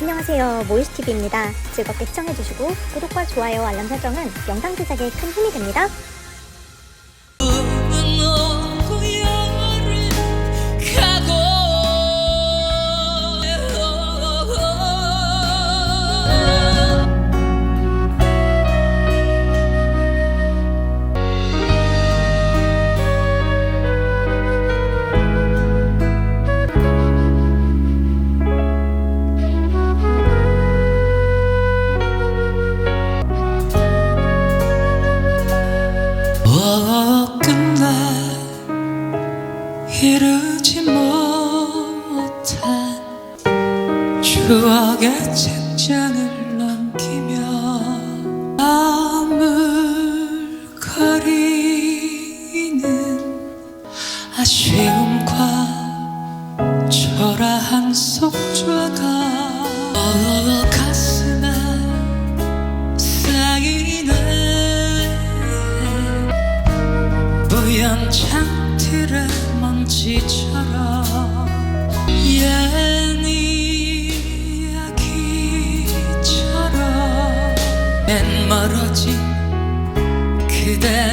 안녕하세요. 모이스TV입니다. 즐겁게 시청해주시고 구독과 좋아요, 알람 설정은 영상 제작에 큰 힘이 됩니다. 이루지 못한 추억의 책장을 넘기며 아물거리는 아쉬움과 초라한 속죄가 어 가슴에 쌓이네. 부연 창틀의 먼지처럼 옛 이야기처럼 맨 멀어진 그대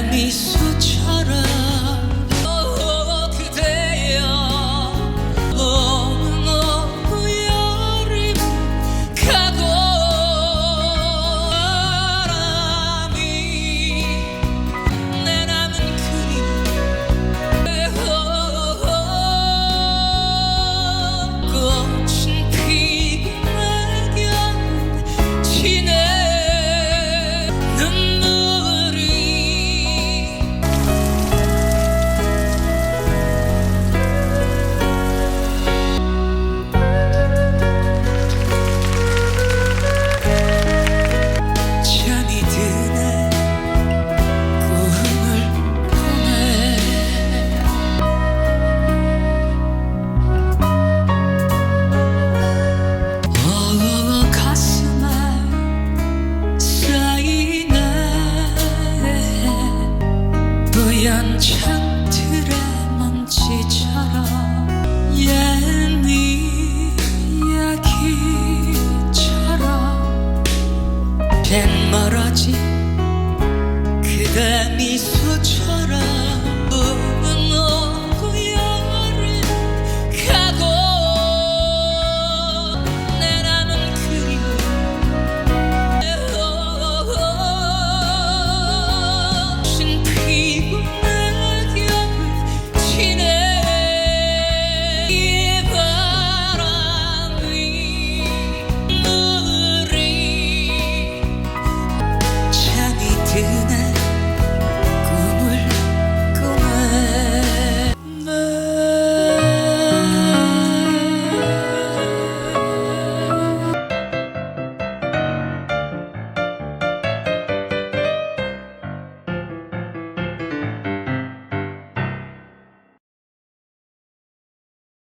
하얀 창틀에 먼지처럼 옛 이야기처럼 뱃멀어진 그대 미소처럼